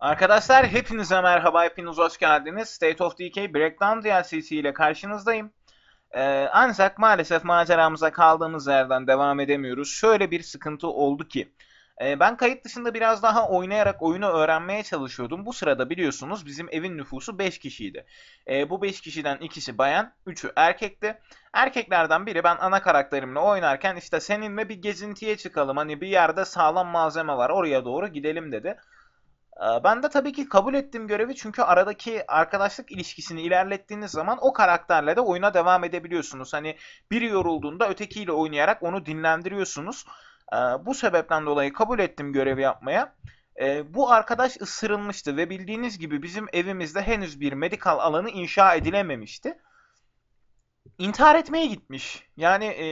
Arkadaşlar hepinize merhaba, hepiniz hoş geldiniz. State of Decay Breakdown DLC'si ile karşınızdayım. Ee, ancak maalesef maceramıza kaldığımız yerden devam edemiyoruz. Şöyle bir sıkıntı oldu ki. e, ben kayıt dışında biraz daha oynayarak oyunu öğrenmeye çalışıyordum. Bu sırada biliyorsunuz bizim evin nüfusu 5 kişiydi. E, bu 5 kişiden ikisi bayan, 3'ü erkekti. Erkeklerden biri ben ana karakterimle oynarken işte seninle bir gezintiye çıkalım. Hani bir yerde sağlam malzeme var oraya doğru gidelim dedi. Ee, Ben de tabii ki kabul ettim görevi çünkü aradaki arkadaşlık ilişkisini ilerlettiğiniz zaman o karakterle de oyuna devam edebiliyorsunuz. Hani biri yorulduğunda ötekiyle oynayarak onu dinlendiriyorsunuz. Ee, Bu sebepten dolayı kabul ettim görevi yapmaya. Ee, Bu arkadaş ısırılmıştı ve bildiğiniz gibi bizim evimizde henüz bir medikal alanı inşa edilememişti. İntihar etmeye gitmiş. Yani e,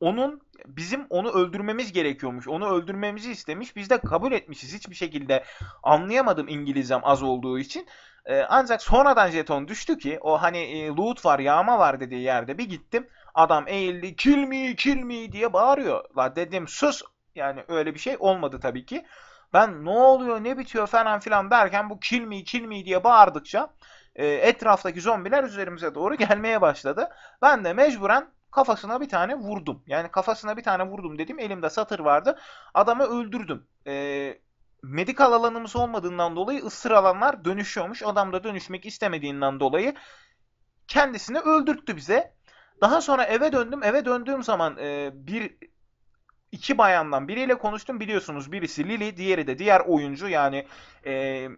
onun bizim onu öldürmemiz gerekiyormuş. Onu öldürmemizi istemiş. Biz de kabul etmişiz. Hiçbir şekilde anlayamadım İngilizcem az olduğu için. Ee, ancak sonradan jeton düştü ki o hani e, loot var, yağma var dediği yerde bir gittim. Adam eğildi, kill me, kill me diye bağırıyor. La dedim sus. Yani öyle bir şey olmadı tabii ki. Ben ne oluyor, ne bitiyor falan filan derken bu kill me, kill me diye bağırdıkça e, etraftaki zombiler üzerimize doğru gelmeye başladı. Ben de mecburen kafasına bir tane vurdum. Yani kafasına bir tane vurdum dedim. Elimde satır vardı. Adamı öldürdüm. Ee, medikal alanımız olmadığından dolayı ısır alanlar dönüşüyormuş. Adam da dönüşmek istemediğinden dolayı kendisini öldürttü bize. Daha sonra eve döndüm. Eve döndüğüm zaman e, bir iki bayandan biriyle konuştum. Biliyorsunuz birisi Lily, diğeri de diğer oyuncu. Yani e,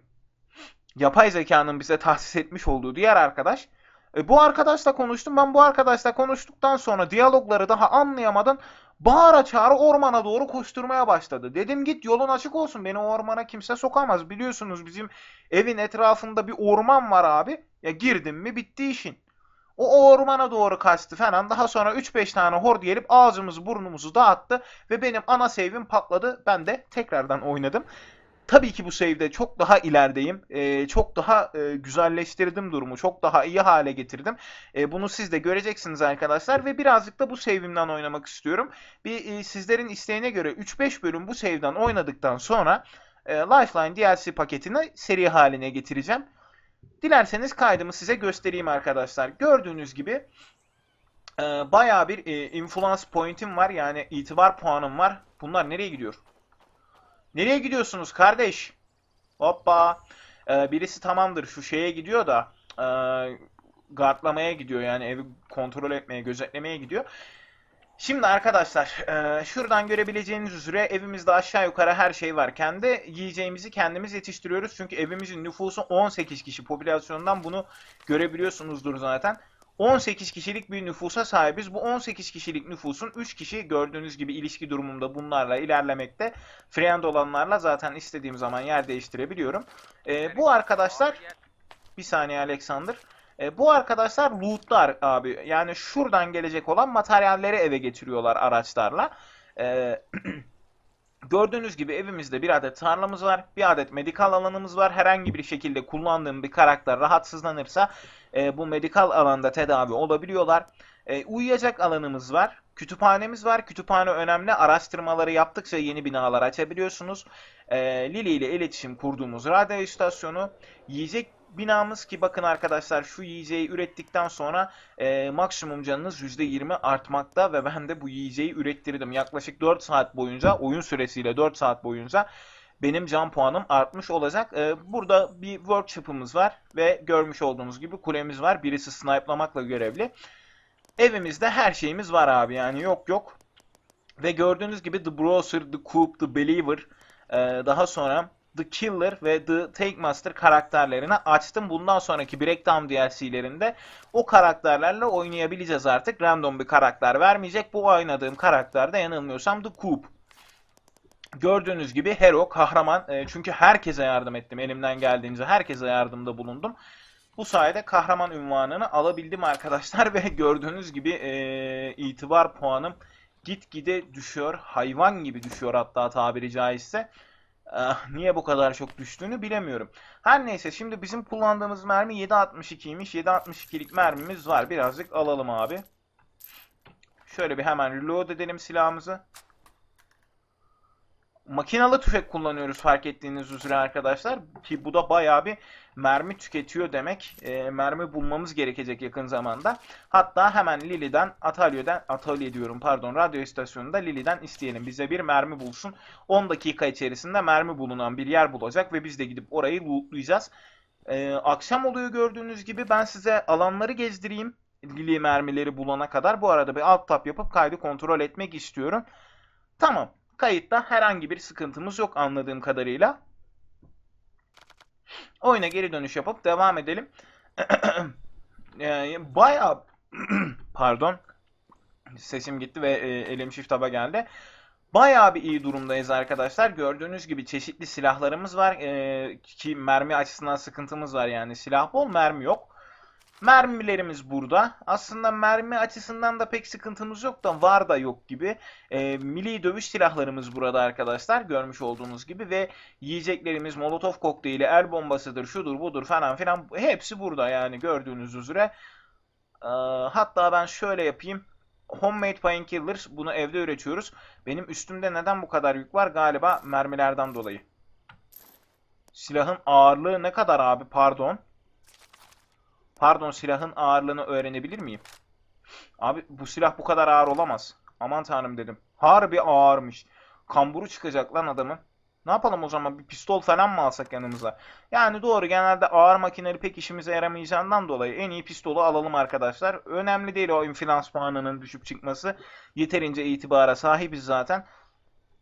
yapay zekanın bize tahsis etmiş olduğu diğer arkadaş. E, bu arkadaşla konuştum. Ben bu arkadaşla konuştuktan sonra diyalogları daha anlayamadan bağıra çağıra ormana doğru koşturmaya başladı. Dedim git yolun açık olsun. Beni o ormana kimse sokamaz. Biliyorsunuz bizim evin etrafında bir orman var abi. Ya girdim mi bitti işin. O ormana doğru kaçtı falan. Daha sonra 3-5 tane hor gelip ağzımızı burnumuzu dağıttı. Ve benim ana save'im patladı. Ben de tekrardan oynadım. Tabii ki bu save'de çok daha ilerideyim. Ee, çok daha e, güzelleştirdim durumu. Çok daha iyi hale getirdim. E, bunu siz de göreceksiniz arkadaşlar. Ve birazcık da bu save'imden oynamak istiyorum. Bir e, sizlerin isteğine göre 3-5 bölüm bu save'den oynadıktan sonra e, Lifeline DLC paketini seri haline getireceğim. Dilerseniz kaydımı size göstereyim arkadaşlar. Gördüğünüz gibi e, bayağı bir e, influence point'im var. Yani itibar puanım var. Bunlar nereye gidiyor? Nereye gidiyorsunuz kardeş? Hoppa. Ee, birisi tamamdır şu şeye gidiyor da e, guardlamaya gidiyor yani evi kontrol etmeye, gözetlemeye gidiyor. Şimdi arkadaşlar e, şuradan görebileceğiniz üzere evimizde aşağı yukarı her şey var. Kendi yiyeceğimizi kendimiz yetiştiriyoruz. Çünkü evimizin nüfusu 18 kişi popülasyondan bunu görebiliyorsunuzdur zaten. 18 kişilik bir nüfusa sahibiz. Bu 18 kişilik nüfusun 3 kişi gördüğünüz gibi ilişki durumunda bunlarla ilerlemekte. Friend olanlarla zaten istediğim zaman yer değiştirebiliyorum. Ee, bu arkadaşlar bir saniye Alexander. Ee, bu arkadaşlar lootlar abi. Yani şuradan gelecek olan materyalleri eve getiriyorlar araçlarla. Ee, Gördüğünüz gibi evimizde bir adet tarlamız var, bir adet medikal alanımız var. Herhangi bir şekilde kullandığım bir karakter rahatsızlanırsa e, bu medikal alanda tedavi olabiliyorlar. E, uyuyacak alanımız var, kütüphanemiz var. Kütüphane önemli. Araştırmaları yaptıkça yeni binalar açabiliyorsunuz. E, Lili ile iletişim kurduğumuz radyo istasyonu, yiyecek binamız ki bakın arkadaşlar şu yiyeceği ürettikten sonra e, maksimum canınız %20 artmakta ve ben de bu yiyeceği ürettirdim. Yaklaşık 4 saat boyunca oyun süresiyle 4 saat boyunca benim can puanım artmış olacak. E, burada bir workshop'ımız var ve görmüş olduğunuz gibi kulemiz var. Birisi snipe'lamakla görevli. Evimizde her şeyimiz var abi yani yok yok. Ve gördüğünüz gibi The Browser, The Coop, The Believer e, daha sonra The Killer ve The Take Master karakterlerini açtım. Bundan sonraki Breakdown DLC'lerinde o karakterlerle oynayabileceğiz artık. Random bir karakter vermeyecek. Bu oynadığım karakter de yanılmıyorsam The Coop. Gördüğünüz gibi hero, kahraman. E, çünkü herkese yardım ettim elimden geldiğince. Herkese yardımda bulundum. Bu sayede kahraman ünvanını alabildim arkadaşlar ve gördüğünüz gibi e, itibar puanım gitgide düşüyor. Hayvan gibi düşüyor hatta tabiri caizse. Ah, niye bu kadar çok düştüğünü bilemiyorum. Her neyse şimdi bizim kullandığımız mermi 7.62'ymiş. 7.62'lik mermimiz var. Birazcık alalım abi. Şöyle bir hemen reload edelim silahımızı. Makinalı tüfek kullanıyoruz fark ettiğiniz üzere arkadaşlar. Ki bu da bayağı bir mermi tüketiyor demek. E, mermi bulmamız gerekecek yakın zamanda. Hatta hemen Lili'den, atölyeden, atölye diyorum pardon, radyo istasyonunda Lili'den isteyelim. Bize bir mermi bulsun. 10 dakika içerisinde mermi bulunan bir yer bulacak ve biz de gidip orayı lootlayacağız. E, akşam oluyor gördüğünüz gibi ben size alanları gezdireyim. Lili mermileri bulana kadar. Bu arada bir alt tab yapıp kaydı kontrol etmek istiyorum. Tamam. Kayıtta herhangi bir sıkıntımız yok anladığım kadarıyla. Oyuna geri dönüş yapıp devam edelim. Yani bayağı pardon sesim gitti ve e, elim shift tab'a geldi. Bayağı bir iyi durumdayız arkadaşlar. Gördüğünüz gibi çeşitli silahlarımız var. E, ki mermi açısından sıkıntımız var yani. Silah bol, mermi yok. Mermilerimiz burada. Aslında mermi açısından da pek sıkıntımız yok da var da yok gibi. E, milli dövüş silahlarımız burada arkadaşlar. Görmüş olduğunuz gibi ve yiyeceklerimiz Molotov kokteyli, el bombasıdır, şudur budur falan filan hepsi burada yani gördüğünüz üzere. E, hatta ben şöyle yapayım. Homemade painkillers bunu evde üretiyoruz. Benim üstümde neden bu kadar yük var? Galiba mermilerden dolayı. Silahın ağırlığı ne kadar abi? Pardon. Pardon silahın ağırlığını öğrenebilir miyim? Abi bu silah bu kadar ağır olamaz. Aman tanrım dedim. Harbi ağırmış. Kamburu çıkacak lan adamın. Ne yapalım o zaman? Bir pistol falan mı alsak yanımıza? Yani doğru genelde ağır makineli pek işimize yaramayacağından dolayı en iyi pistolu alalım arkadaşlar. Önemli değil o infilans puanının düşüp çıkması. Yeterince itibara sahibiz zaten.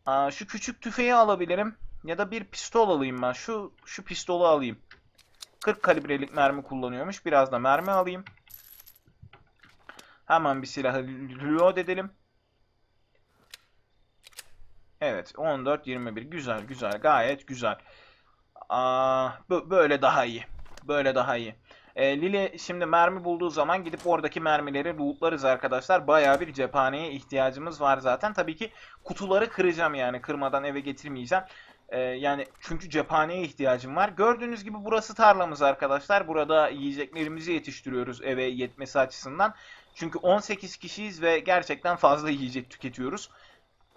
Aa, şu küçük tüfeği alabilirim. Ya da bir pistol alayım ben. Şu, şu pistolu alayım. 40 kalibrelik mermi kullanıyormuş. Biraz da mermi alayım. Hemen bir silahı reload edelim. Evet 14-21 güzel güzel gayet güzel. Aa, bö- böyle daha iyi. Böyle daha iyi. E, Lili şimdi mermi bulduğu zaman gidip oradaki mermileri lootlarız arkadaşlar. Bayağı bir cephaneye ihtiyacımız var zaten. Tabii ki kutuları kıracağım yani kırmadan eve getirmeyeceğim. E, yani çünkü cephaneye ihtiyacım var. Gördüğünüz gibi burası tarlamız arkadaşlar. Burada yiyeceklerimizi yetiştiriyoruz eve yetmesi açısından. Çünkü 18 kişiyiz ve gerçekten fazla yiyecek tüketiyoruz.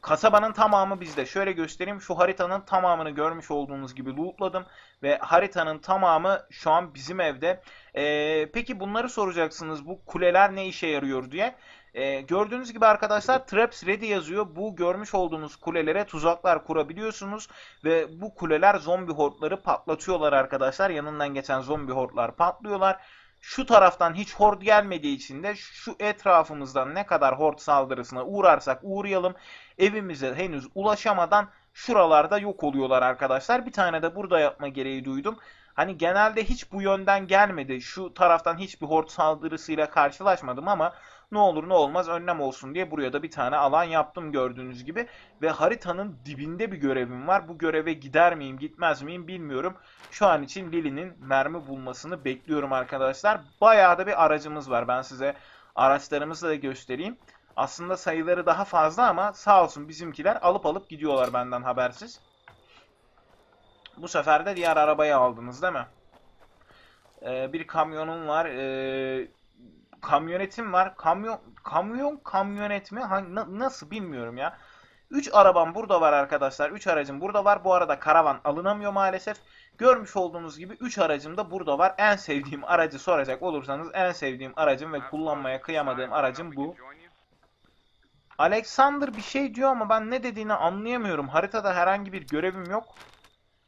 Kasabanın tamamı bizde. Şöyle göstereyim. Şu haritanın tamamını görmüş olduğunuz gibi lootladım. Ve haritanın tamamı şu an bizim evde. Ee, peki bunları soracaksınız. Bu kuleler ne işe yarıyor diye. Ee, gördüğünüz gibi arkadaşlar Traps Ready yazıyor. Bu görmüş olduğunuz kulelere tuzaklar kurabiliyorsunuz. Ve bu kuleler zombi hortları patlatıyorlar arkadaşlar. Yanından geçen zombi hortlar patlıyorlar. Şu taraftan hiç hord gelmediği için de şu etrafımızdan ne kadar hord saldırısına uğrarsak uğrayalım evimize henüz ulaşamadan şuralarda yok oluyorlar arkadaşlar. Bir tane de burada yapma gereği duydum. Hani genelde hiç bu yönden gelmedi. Şu taraftan hiçbir hord saldırısıyla karşılaşmadım ama ne olur ne olmaz önlem olsun diye buraya da bir tane alan yaptım gördüğünüz gibi. Ve haritanın dibinde bir görevim var. Bu göreve gider miyim gitmez miyim bilmiyorum. Şu an için Lili'nin mermi bulmasını bekliyorum arkadaşlar. Bayağı da bir aracımız var. Ben size araçlarımızı da göstereyim. Aslında sayıları daha fazla ama sağ olsun bizimkiler alıp alıp gidiyorlar benden habersiz. Bu sefer de diğer arabayı aldınız değil mi? Ee, bir kamyonum var. Ee, kamyonetim var. Kamyon kamyon kamyonet mi? Hangi, na- nasıl bilmiyorum ya. 3 arabam burada var arkadaşlar. 3 aracım burada var. Bu arada karavan alınamıyor maalesef. Görmüş olduğunuz gibi 3 aracım da burada var. En sevdiğim aracı soracak olursanız en sevdiğim aracım ve kullanmaya kıyamadığım aracım bu. Alexander bir şey diyor ama ben ne dediğini anlayamıyorum. Haritada herhangi bir görevim yok.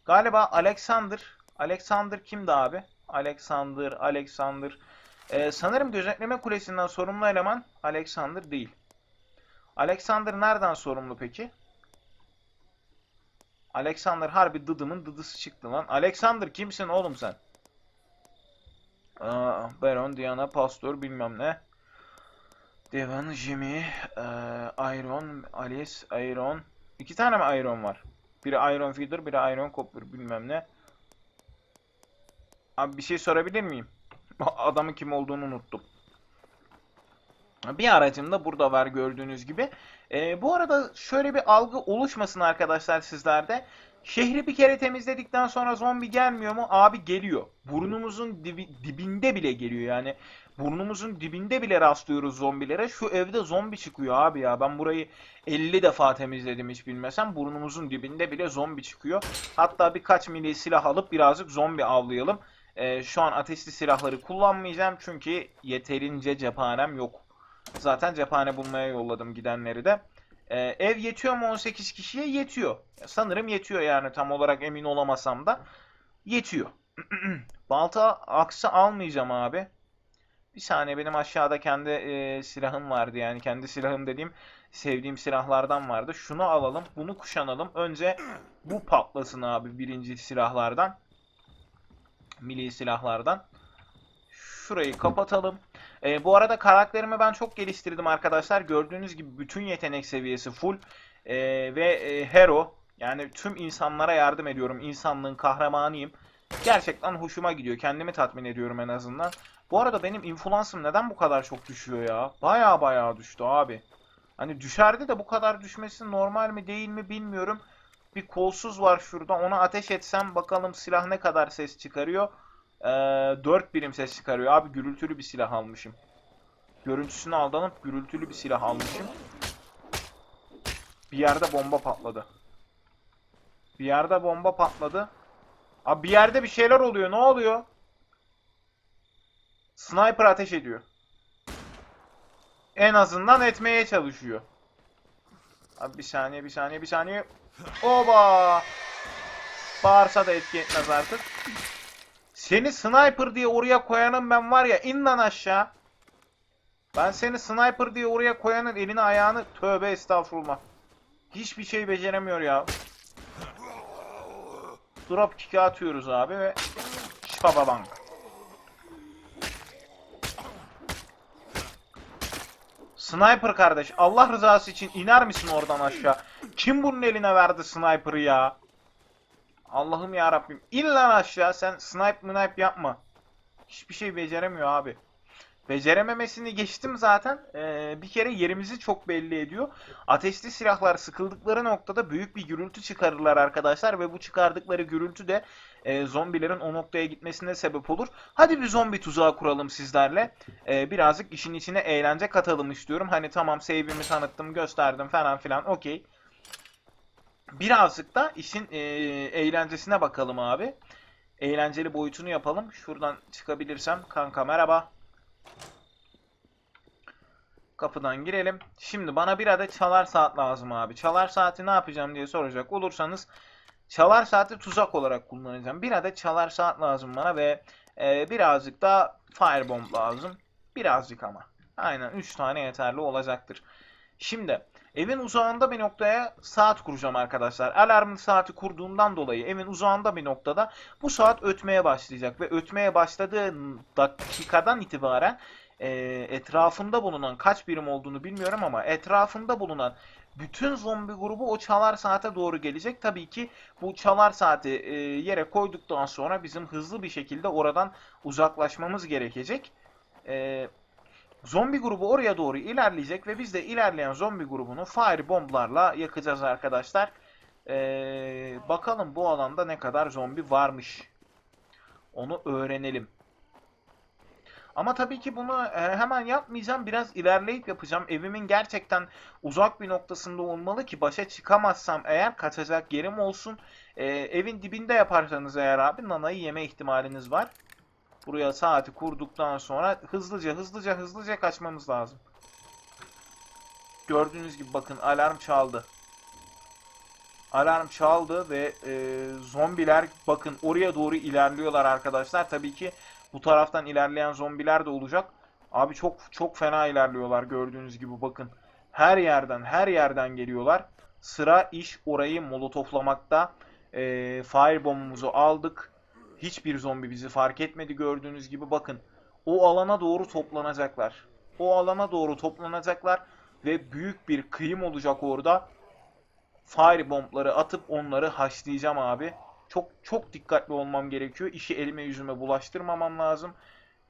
Galiba Alexander. Alexander kimdi abi? Alexander, Alexander. Ee, sanırım gözetleme kulesinden sorumlu eleman Alexander değil. Alexander nereden sorumlu peki? Alexander harbi dıdımın dıdısı çıktı lan. Alexander kimsin oğlum sen? Aa, Baron, Diana, Pastor bilmem ne. Devon, Jimmy, eee, Iron, Alice, Iron. İki tane mi Iron var? Biri Iron Feeder, biri Iron Copper bilmem ne. Abi bir şey sorabilir miyim? Adamın kim olduğunu unuttum. Bir aracım da burada var gördüğünüz gibi. Ee, bu arada şöyle bir algı oluşmasın arkadaşlar sizlerde. Şehri bir kere temizledikten sonra zombi gelmiyor mu? Abi geliyor. Burnumuzun dibi- dibinde bile geliyor yani. Burnumuzun dibinde bile rastlıyoruz zombilere. Şu evde zombi çıkıyor abi ya. Ben burayı 50 defa temizledim hiç bilmesem. Burnumuzun dibinde bile zombi çıkıyor. Hatta birkaç mili silah alıp birazcık zombi avlayalım. Ee, şu an ateşli silahları kullanmayacağım çünkü yeterince cephanem yok. Zaten cephane bulmaya yolladım gidenleri de. Ee, ev yetiyor mu 18 kişiye? Yetiyor. Sanırım yetiyor yani tam olarak emin olamasam da. Yetiyor. Balta aksı almayacağım abi. Bir saniye benim aşağıda kendi e, silahım vardı yani kendi silahım dediğim sevdiğim silahlardan vardı. Şunu alalım, bunu kuşanalım. Önce bu patlasın abi birinci silahlardan. Milli silahlardan. Şurayı kapatalım. E, bu arada karakterimi ben çok geliştirdim arkadaşlar. Gördüğünüz gibi bütün yetenek seviyesi full. E, ve e, hero. Yani tüm insanlara yardım ediyorum. İnsanlığın kahramanıyım. Gerçekten hoşuma gidiyor. Kendimi tatmin ediyorum en azından. Bu arada benim influence'ım neden bu kadar çok düşüyor ya? Baya baya düştü abi. Hani düşerdi de bu kadar düşmesi normal mi değil mi bilmiyorum. Bir kolsuz var şurada. Ona ateş etsem bakalım silah ne kadar ses çıkarıyor. Ee, 4 birim ses çıkarıyor. Abi gürültülü bir silah almışım. Görüntüsünü aldanıp gürültülü bir silah almışım. Bir yerde bomba patladı. Bir yerde bomba patladı. Abi bir yerde bir şeyler oluyor. Ne oluyor? Sniper ateş ediyor. En azından etmeye çalışıyor. Abi bir saniye, bir saniye, bir saniye. Oba! Bağırsa da etki etmez artık. Seni sniper diye oraya koyanın ben var ya in lan aşağı. Ben seni sniper diye oraya koyanın elini ayağını tövbe estağfurullah. Hiçbir şey beceremiyor ya. Drop kick'e atıyoruz abi ve şababank. Sniper kardeş Allah rızası için iner misin oradan aşağı? Kim bunun eline verdi sniper'ı ya? Allah'ım ya Rabbim. İn lan aşağı sen snipe snipe yapma. Hiçbir şey beceremiyor abi. Becerememesini geçtim zaten. Ee, bir kere yerimizi çok belli ediyor. Ateşli silahlar sıkıldıkları noktada büyük bir gürültü çıkarırlar arkadaşlar ve bu çıkardıkları gürültü de e, zombilerin o noktaya gitmesine sebep olur. Hadi bir zombi tuzağı kuralım sizlerle. Ee, birazcık işin içine eğlence katalım istiyorum. Hani tamam save'imi tanıttım, gösterdim falan filan okey. Birazcık da işin e, eğlencesine bakalım abi. Eğlenceli boyutunu yapalım. Şuradan çıkabilirsem. Kanka merhaba. Kapıdan girelim. Şimdi bana bir adet çalar saat lazım abi. Çalar saati ne yapacağım diye soracak olursanız çalar saati tuzak olarak kullanacağım. Bir adet çalar saat lazım bana ve e, birazcık da firebomb lazım. Birazcık ama. Aynen 3 tane yeterli olacaktır. Şimdi evin uzağında bir noktaya saat kuracağım arkadaşlar. Alarmlı saati kurduğumdan dolayı evin uzağında bir noktada bu saat ötmeye başlayacak ve ötmeye başladığı dakikadan itibaren e, etrafında bulunan kaç birim olduğunu bilmiyorum ama etrafında bulunan bütün zombi grubu o çalar saate doğru gelecek. Tabii ki bu çalar saati e, yere koyduktan sonra bizim hızlı bir şekilde oradan uzaklaşmamız gerekecek. E, zombi grubu oraya doğru ilerleyecek ve biz de ilerleyen zombi grubunu fire bomblarla yakacağız arkadaşlar. E, bakalım bu alanda ne kadar zombi varmış. Onu öğrenelim. Ama tabii ki bunu e, hemen yapmayacağım. Biraz ilerleyip yapacağım. Evimin gerçekten uzak bir noktasında olmalı ki başa çıkamazsam eğer kaçacak yerim olsun. E, evin dibinde yaparsanız eğer abi nanayı yeme ihtimaliniz var. Buraya saati kurduktan sonra hızlıca hızlıca hızlıca kaçmamız lazım. Gördüğünüz gibi bakın alarm çaldı. Alarm çaldı ve e, zombiler bakın oraya doğru ilerliyorlar arkadaşlar. Tabii ki bu taraftan ilerleyen zombiler de olacak. Abi çok çok fena ilerliyorlar gördüğünüz gibi bakın. Her yerden her yerden geliyorlar. Sıra iş orayı molotoflamakta. E, firebomb'umuzu aldık. Hiçbir zombi bizi fark etmedi gördüğünüz gibi bakın. O alana doğru toplanacaklar. O alana doğru toplanacaklar ve büyük bir kıyım olacak orada. Firebomb'ları atıp onları haşlayacağım abi. Çok çok dikkatli olmam gerekiyor. İşi elime yüzüme bulaştırmamam lazım.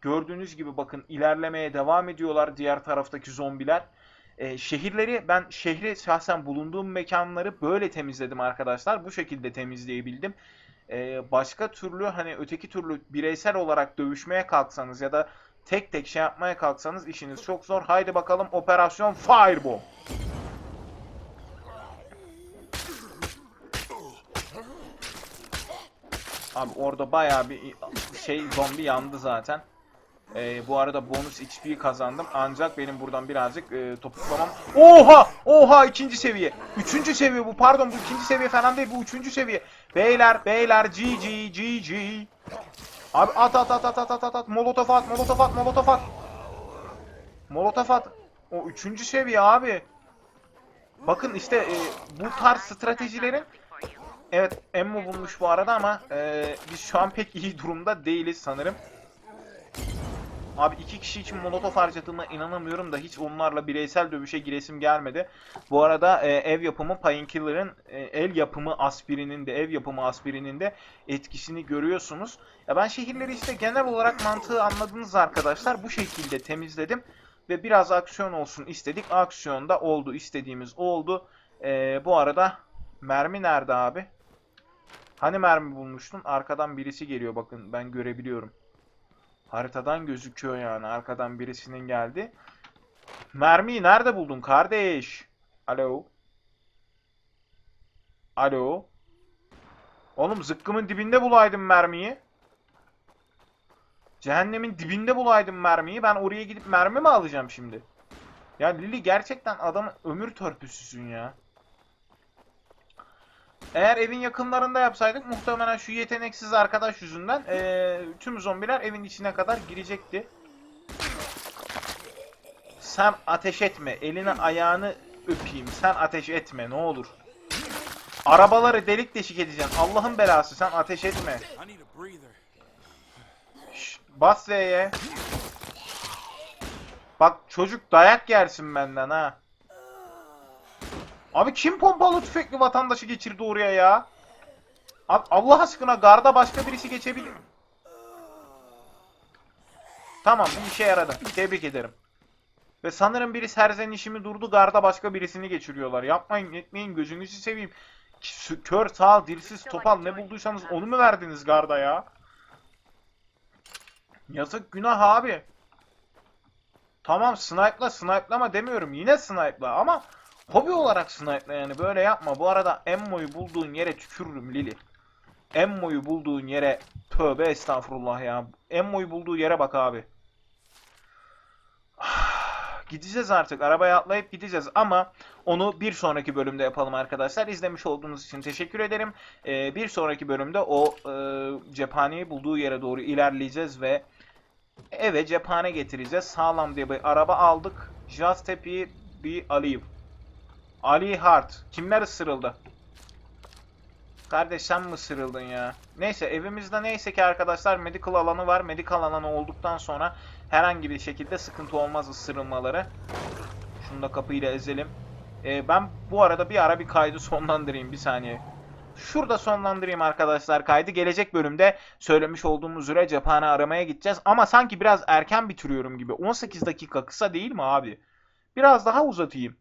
Gördüğünüz gibi bakın ilerlemeye devam ediyorlar diğer taraftaki zombiler. E, şehirleri ben şehri şahsen bulunduğum mekanları böyle temizledim arkadaşlar. Bu şekilde temizleyebildim. E, başka türlü hani öteki türlü bireysel olarak dövüşmeye kalksanız ya da tek tek şey yapmaya kalksanız işiniz çok zor. Haydi bakalım operasyon Fireball. Abi orada bayağı bir şey zombi yandı zaten. Ee, bu arada bonus XP kazandım. Ancak benim buradan birazcık e, topuklamam. Oha! Oha ikinci seviye. Üçüncü seviye bu. Pardon bu ikinci seviye falan değil. Bu üçüncü seviye. Beyler beyler GG GG. Abi at at at at at at at at. Molotof at molotof at molotof at. Molotof at. O üçüncü seviye abi. Bakın işte e, bu tarz stratejilerin Evet Emmo bulmuş bu arada ama e, biz şu an pek iyi durumda değiliz sanırım. Abi iki kişi için molotof harcadığıma inanamıyorum da hiç onlarla bireysel dövüşe giresim gelmedi. Bu arada e, ev yapımı Painkiller'ın e, el yapımı aspirinin de ev yapımı aspirinin de etkisini görüyorsunuz. Ya ben şehirleri işte genel olarak mantığı anladınız arkadaşlar. Bu şekilde temizledim ve biraz aksiyon olsun istedik. Aksiyonda oldu istediğimiz oldu. E, bu arada mermi nerede abi? Hani mermi bulmuştun? Arkadan birisi geliyor bakın ben görebiliyorum. Haritadan gözüküyor yani. Arkadan birisinin geldi. Mermiyi nerede buldun kardeş? Alo. Alo. Oğlum zıkkımın dibinde bulaydım mermiyi. Cehennemin dibinde bulaydım mermiyi. Ben oraya gidip mermi mi alacağım şimdi? Ya Lili gerçekten adam ömür törpüsüsün ya. Eğer evin yakınlarında yapsaydık muhtemelen şu yeteneksiz arkadaş yüzünden eee, tüm zombiler evin içine kadar girecekti. Sen ateş etme. Elini ayağını öpeyim. Sen ateş etme ne olur. Arabaları delik deşik edeceksin. Allah'ın belası sen ateş etme. Şşt, bas Z'ye. Bak çocuk dayak yersin benden ha. Abi kim pompalı tüfekli vatandaşı geçirdi oraya ya? Abi Allah aşkına garda başka birisi geçebilir. Tamam bu işe yaradı. Tebrik ederim. Ve sanırım biri serzenişimi durdu garda başka birisini geçiriyorlar. Yapmayın etmeyin gözünüzü seveyim. Kör sağ dilsiz topal ne bulduysanız onu mu verdiniz garda ya? Yazık günah abi. Tamam snipe'la snipe'lama demiyorum. Yine snipe'la ama hobi olarak snipe'la yani böyle yapma. Bu arada Emmo'yu bulduğun yere tükürürüm Lili. Emmo'yu bulduğun yere tövbe estağfurullah ya. Emmo'yu bulduğu yere bak abi. Gideceğiz artık. Arabaya atlayıp gideceğiz ama onu bir sonraki bölümde yapalım arkadaşlar. İzlemiş olduğunuz için teşekkür ederim. Ee, bir sonraki bölümde o e, cephaneyi bulduğu yere doğru ilerleyeceğiz ve eve cephane getireceğiz. Sağlam diye bir araba aldık. Just happy be alive. Ali Hart. Kimler ısırıldı? Kardeş sen mi ısırıldın ya? Neyse evimizde neyse ki arkadaşlar medical alanı var. Medical alanı olduktan sonra herhangi bir şekilde sıkıntı olmaz ısırılmaları. Şunu da kapıyla ezelim. Ee, ben bu arada bir ara bir kaydı sonlandırayım bir saniye. Şurada sonlandırayım arkadaşlar kaydı. Gelecek bölümde söylemiş olduğumuz üzere cephane aramaya gideceğiz. Ama sanki biraz erken bitiriyorum gibi. 18 dakika kısa değil mi abi? Biraz daha uzatayım.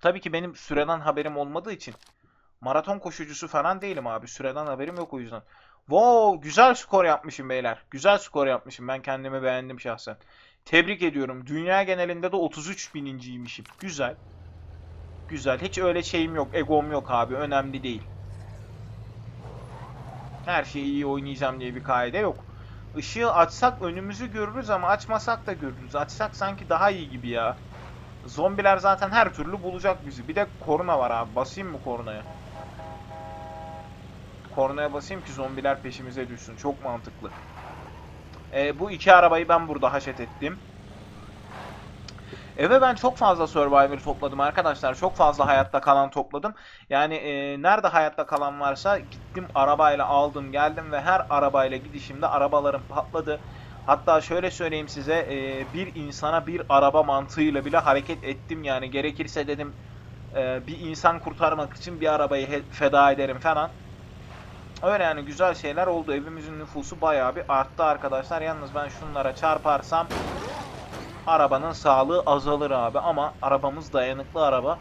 Tabii ki benim süreden haberim olmadığı için. Maraton koşucusu falan değilim abi. Süreden haberim yok o yüzden. Wow, güzel skor yapmışım beyler. Güzel skor yapmışım. Ben kendimi beğendim şahsen. Tebrik ediyorum. Dünya genelinde de 33 bininciymişim. Güzel. Güzel. Hiç öyle şeyim yok. Egom yok abi. Önemli değil. Her şeyi iyi oynayacağım diye bir kaide yok. Işığı açsak önümüzü görürüz ama açmasak da görürüz. Açsak sanki daha iyi gibi ya. Zombiler zaten her türlü bulacak bizi. Bir de korna var abi. Basayım mı kornaya? Kornaya basayım ki zombiler peşimize düşsün. Çok mantıklı. Ee, bu iki arabayı ben burada haşet ettim. Eve ben çok fazla Survivor topladım arkadaşlar. Çok fazla hayatta kalan topladım. Yani e, nerede hayatta kalan varsa gittim arabayla aldım geldim ve her arabayla gidişimde arabalarım patladı. Hatta şöyle söyleyeyim size e, bir insana bir araba mantığıyla bile hareket ettim yani gerekirse dedim e, bir insan kurtarmak için bir arabayı feda ederim falan. Öyle yani güzel şeyler oldu. Evimizin nüfusu bayağı bir arttı arkadaşlar. Yalnız ben şunlara çarparsam arabanın sağlığı azalır abi ama arabamız dayanıklı araba.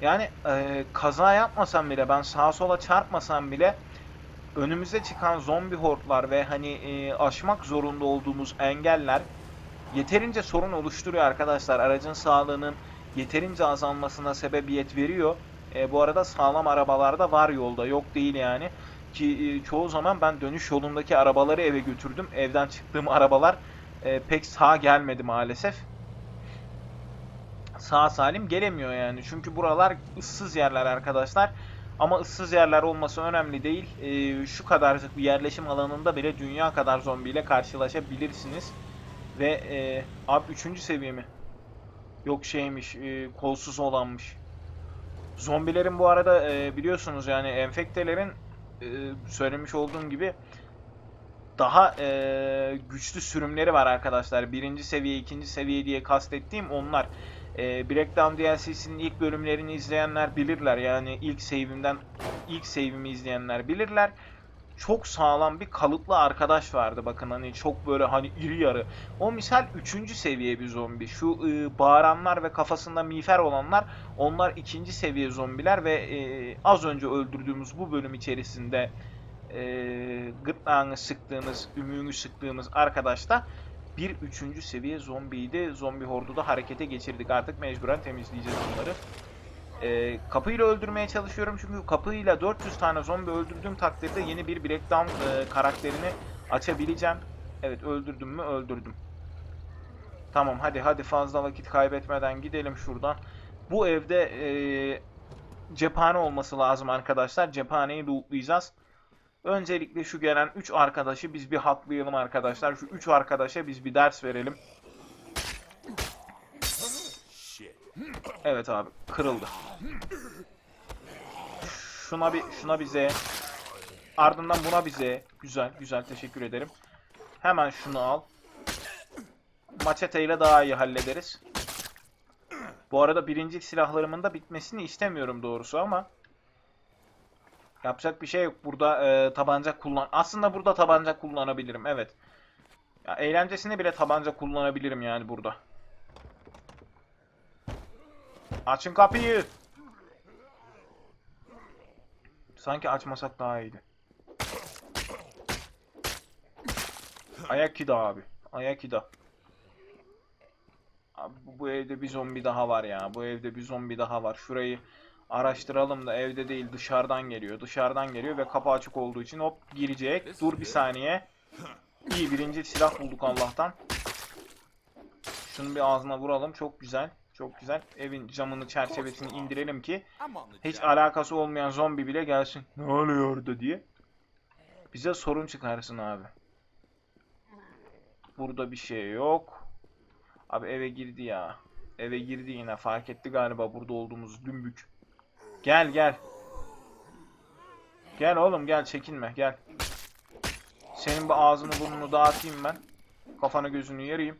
Yani e, kaza yapmasam bile ben sağa sola çarpmasam bile önümüze çıkan zombi hortlar ve hani e, aşmak zorunda olduğumuz engeller yeterince sorun oluşturuyor arkadaşlar. Aracın sağlığının yeterince azalmasına sebebiyet veriyor. E, bu arada sağlam arabalar da var yolda. Yok değil yani. Ki e, çoğu zaman ben dönüş yolundaki arabaları eve götürdüm. Evden çıktığım arabalar e, pek sağ gelmedi maalesef. Sağ salim gelemiyor yani. Çünkü buralar ıssız yerler arkadaşlar. Ama ıssız yerler olması önemli değil. E, şu kadarcık bir yerleşim alanında bile dünya kadar zombiyle karşılaşabilirsiniz. Ve e, abi 3. seviye mi? Yok şeymiş, e, kolsuz olanmış. Zombilerin bu arada e, biliyorsunuz yani enfektelerin e, söylemiş olduğum gibi daha e, güçlü sürümleri var arkadaşlar. Birinci seviye, ikinci seviye diye kastettiğim onlar. E, Breakdown DLC'sinin ilk bölümlerini izleyenler bilirler. Yani ilk save'imden ilk save'imi izleyenler bilirler. Çok sağlam bir kalıplı arkadaş vardı bakın hani çok böyle hani iri yarı. O misal 3. seviye bir zombi. Şu e, bağıranlar ve kafasında miğfer olanlar onlar ikinci seviye zombiler ve e, az önce öldürdüğümüz bu bölüm içerisinde e, gırtlağını sıktığımız, ümüğünü sıktığımız arkadaş da bir üçüncü seviye zombiydi. Zombi hordu da harekete geçirdik. Artık mecburen temizleyeceğiz bunları. E, kapıyla öldürmeye çalışıyorum çünkü kapıyla 400 tane zombi öldürdüğüm takdirde yeni bir breakdown e, karakterini açabileceğim. Evet öldürdüm mü? Öldürdüm. Tamam hadi hadi fazla vakit kaybetmeden gidelim şuradan. Bu evde e, cephane olması lazım arkadaşlar. Cephaneyi lootlayacağız. Öncelikle şu gelen 3 arkadaşı biz bir haklayalım arkadaşlar. Şu 3 arkadaşa biz bir ders verelim. Evet abi kırıldı. Şuna bir şuna bir Z. Ardından buna bir Z. Güzel güzel teşekkür ederim. Hemen şunu al. Maçete ile daha iyi hallederiz. Bu arada birinci silahlarımın da bitmesini istemiyorum doğrusu ama yapacak bir şey yok. Burada e, tabanca kullan. Aslında burada tabanca kullanabilirim. Evet. Ya eğlencesine bile tabanca kullanabilirim yani burada. Açın kapıyı. Sanki açmasak daha iyiydi. Ayakida abi. Ayakida. Abi bu, bu evde bir zombi daha var ya. Bu evde bir zombi daha var. Şurayı araştıralım da evde değil dışarıdan geliyor. Dışarıdan geliyor ve kapı açık olduğu için hop girecek. Dur bir saniye. İyi birinci silah bulduk Allah'tan. Şunu bir ağzına vuralım. Çok güzel. Çok güzel. Evin camını çerçevesini indirelim ki hiç alakası olmayan zombi bile gelsin. Ne oluyor orada diye. Bize sorun çıkarsın abi. Burada bir şey yok. Abi eve girdi ya. Eve girdi yine. Fark etti galiba burada olduğumuz dümbük. Gel gel. Gel oğlum gel çekinme gel. Senin bu ağzını burnunu dağıtayım ben. Kafanı gözünü yarayım.